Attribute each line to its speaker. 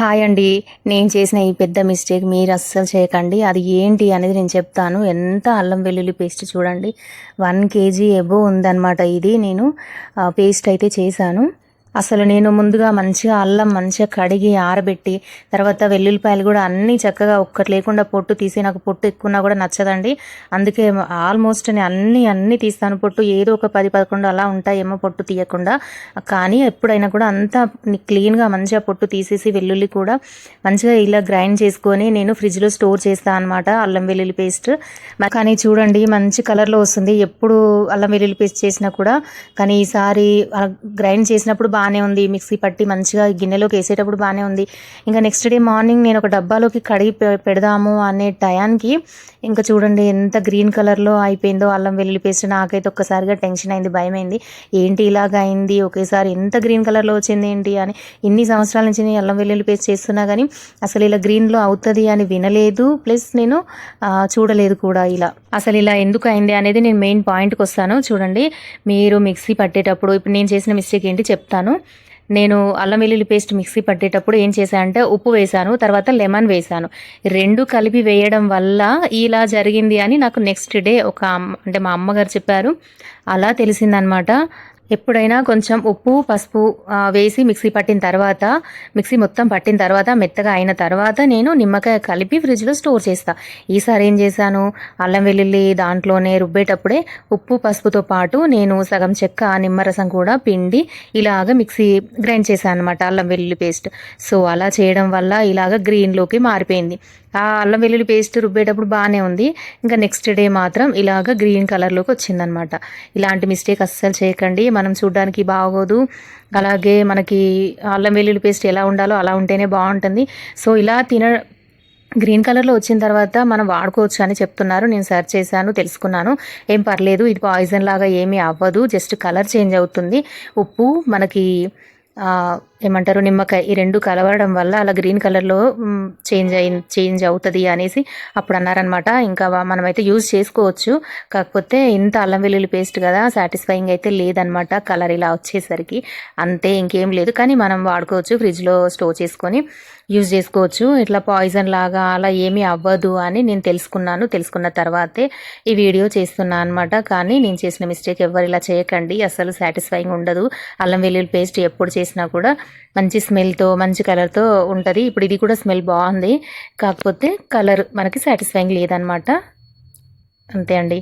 Speaker 1: Hi అండి. నేను చేసిన ఈ పెద్ద మిస్టేక్ మీరు అస్సలు చేయకండి. అది ఏంటి అనేది నేను చెప్తాను. ఎంత అల్లం వెల్లుల్లి పేస్ట్ చూడండి. వన్ కేజీ ఎబో ఉందన్నమాట ఇది. నేను పేస్ట్ అయితే చేశాను. అసలు నేను ముందుగా మంచిగా అల్లం మంచిగా కడిగి ఆరబెట్టి తర్వాత వెల్లుల్లిపాయలు కూడా అన్నీ చక్కగా ఒక్కటి లేకుండా పొట్టు తీసి నాకు పొట్టు ఎక్కువన్నా కూడా నచ్చదండి. అందుకే ఆల్మోస్ట్ నేను అన్నీ అన్నీ తీస్తాను. పొట్టు ఏదో ఒక పది పదకొండు అలా ఉంటాయేమో పొట్టు తీయకుండా. కానీ ఎప్పుడైనా కూడా అంతా క్లీన్గా మంచిగా పొట్టు తీసేసి వెల్లుల్లి కూడా మంచిగా ఇలా గ్రైండ్ చేసుకొని నేను ఫ్రిడ్జ్లో స్టోర్ చేస్తాను అనమాట అల్లం వెల్లుల్లి పేస్ట్. కానీ చూడండి మంచి కలర్లో వస్తుంది. ఎప్పుడు అల్లం వెల్లుల్లి పేస్ట్ చేసినా కూడా కానీ ఈసారి గ్రైండ్ చేసినప్పుడు బాగానే ఉంది. మిక్సీ పట్టి మంచిగా గిన్నెలోకి వేసేటప్పుడు బాగానే ఉంది. ఇంకా నెక్స్ట్ డే మార్నింగ్ నేను ఒక డబ్బాలోకి కడిగి పెడదాము అనే టయానికి ఇంకా చూడండి ఎంత గ్రీన్ కలర్లో అయిపోయిందో అల్లం వెల్లుల్లి పేస్ట్ నాకైతే ఒక్కసారిగా టెన్షన్ అయింది భయమైంది. ఏంటి ఇలాగ అయింది? ఒకేసారి ఎంత గ్రీన్ కలర్లో వచ్చింది ఏంటి అని ఇన్ని సంవత్సరాల నుంచి నేను అల్లం వెల్లుల్లి పేస్ట్ చేస్తున్నా కానీ అసలు ఇలా గ్రీన్లో అవుతుంది అని వినలేదు. ప్లస్ నేను చూడలేదు కూడా ఇలా. అసలు ఇలా ఎందుకు అయింది అనేది నేను మెయిన్ పాయింట్కి వస్తాను. చూడండి మీరు మిక్సీ పట్టేటప్పుడు ఇప్పుడు నేను చేసిన మిస్టేక్ ఏంటి చెప్తాను. నేను అల్లం వెల్లుల్లి పేస్ట్ మిక్సీ పట్టేటప్పుడు ఏం చేశానంటే ఉప్పు వేశాను తర్వాత లెమన్ వేశాను. రెండు కలిపి వేయడం వల్ల ఇలా జరిగింది అని నాకు నెక్స్ట్ డే ఒక అంటే మా అమ్మగారు చెప్పారు. అలా తెలిసిందనమాట ఎప్పుడైనా కొంచెం ఉప్పు పసుపు వేసి మిక్సీ పట్టిన తర్వాత మిక్సీ మొత్తం పట్టిన తర్వాత మెత్తగా అయిన తర్వాత నేను నిమ్మకాయ కలిపి ఫ్రిడ్జ్లో స్టోర్ చేస్తా. ఈసారి ఏం చేశాను? అల్లం వెల్లుల్లి దాంట్లోనే రుబ్బేటప్పుడే ఉప్పు పసుపుతో పాటు నేను సగం చెక్క నిమ్మరసం కూడా పిండి ఇలాగ మిక్సీ గ్రైండ్ చేశాను అనమాట అల్లం వెల్లుల్లి పేస్ట్. సో అలా చేయడం వల్ల ఇలాగ గ్రీన్లోకి మారిపోయింది. ఆ అల్లం వెల్లుల్లి పేస్ట్ రుబ్బేటప్పుడు బాగానే ఉంది. ఇంకా నెక్స్ట్ డే మాత్రం ఇలాగ గ్రీన్ కలర్లోకి వచ్చిందనమాట ఇలాంటి మిస్టేక్ అస్సలు చేయకండి. మనం చూడడానికి బాగోదు. అలాగే మనకి అల్లం వెల్లుల్లి పేస్ట్ ఎలా ఉండాలో అలా ఉంటేనే బాగుంటుంది. సో ఇలా తిన గ్రీన్ కలర్లో వచ్చిన తర్వాత మనం వాడుకోవచ్చు అని చెప్తున్నారు. నేను సెర్చ్ చేశాను తెలుసుకున్నాను. ఏం పర్లేదు ఇది పాయిజన్ లాగా ఏమీ అవ్వదు. జస్ట్ కలర్ చేంజ్ అవుతుంది. ఉప్పు మనకి ఏమంటారు నిమ్మకాయ ఈ రెండు కలవడం వల్ల అలా గ్రీన్ కలర్లో చేంజ్ అయి చేంజ్ అవుతుంది అనేసి అప్పుడు అన్నారనమాట ఇంకా మనమైతే యూజ్ చేసుకోవచ్చు. కాకపోతే ఇంత అల్లం వెల్లుల్లి పేస్ట్ కదా సాటిస్ఫైయింగ్ అయితే లేదనమాట కలర్ ఇలా వచ్చేసరికి. అంతే ఇంకేం లేదు. కానీ మనం వాడుకోవచ్చు ఫ్రిడ్జ్లో స్టోర్ చేసుకొని యూజ్ చేసుకోవచ్చు. ఇట్లా పాయిజన్ లాగా అలా ఏమీ అవ్వదు అని నేను తెలుసుకున్నాను. తెలుసుకున్న తర్వాతే ఈ వీడియో చేస్తున్నాను అనమాట కానీ నేను చేసిన మిస్టేక్ ఎవరు ఇలా చేయకండి. అసలు సాటిస్ఫైయింగ్ ఉండదు. అల్లం వెల్లుల్లి పేస్ట్ ఎప్పుడు చేసి చేసినా కూడా మంచి స్మెల్తో మంచి కలర్తో ఉంటుంది. ఇప్పుడు ఇది కూడా స్మెల్ బాగుంది. కాకపోతే కలర్ మనకి సాటిస్ఫైయింగ్ లేదనమాట అంతే అండి.